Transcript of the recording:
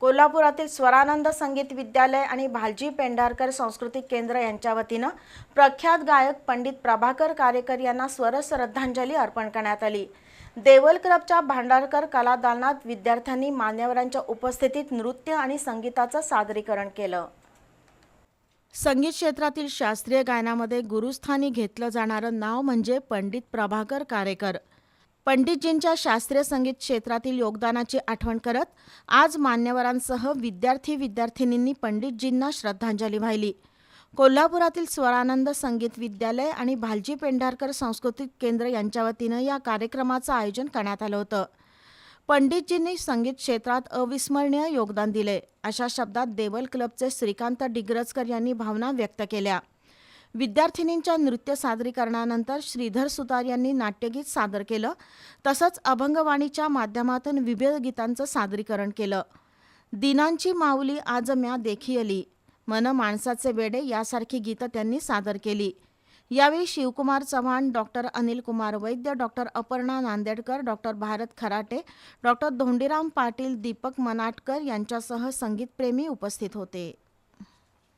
कोल्हापुरातील स्वरानंद संगीत विद्यालय आणि भालजी पेंढारकर सांस्कृतिक केंद्र यांच्या वतीनं प्रख्यात गायक पंडित प्रभाकर कारेकर यांना स्वर श्रद्धांजली अर्पण करण्यात आली. देवल क्लबच्या भांडारकर कलादालनात विद्यार्थ्यांनी मान्यवरांच्या उपस्थितीत नृत्य आणि संगीताचं सादरीकरण केलं. संगीत क्षेत्रातील शास्त्रीय गायनामध्ये गुरुस्थानी घेतलं जाणारं नाव म्हणजे पंडित प्रभाकर कारेकर. पंडितजींच्या शास्त्रीय संगीत क्षेत्रातील योगदानाची आठवण करत आज मान्यवरांसह विद्यार्थी विद्यार्थिनींनी पंडितजींना श्रद्धांजली वाहिली. कोल्हापुरातील स्वरानंद संगीत विद्यालय आणि भालजी पेंढारकर सांस्कृतिक केंद्र यांच्या वतीनं या कार्यक्रमाचं आयोजन करण्यात आलं होतं. पंडितजींनी संगीत क्षेत्रात अविस्मरणीय योगदान दिले. अशा शब्दात देवल क्लबचे श्रीकांत डिग्रजकर यांनी भावना व्यक्त केल्या. विद्यार्थिनींच्या नृत्य सादरीकरणानंतर श्रीधर सुतार यांनी नाट्यगीत सादर केलं. तसंच अभंगवाणीच्या माध्यमातून विविध गीतांचं सादरीकरण केलं. दिनांची माऊली आज म्या देखियली. मन माणसाचे वेडे यासारखी गीतं त्यांनी सादर केली. यावेळी Shivkumar Chavan doctor Anil Kumar Vaidya doctor Aparna Nandedkar doctor Bharat Kharate doctor Dhondiram Patil Deepak Manatkar यांच्यासह संगीतप्रेमी उपस्थित होते.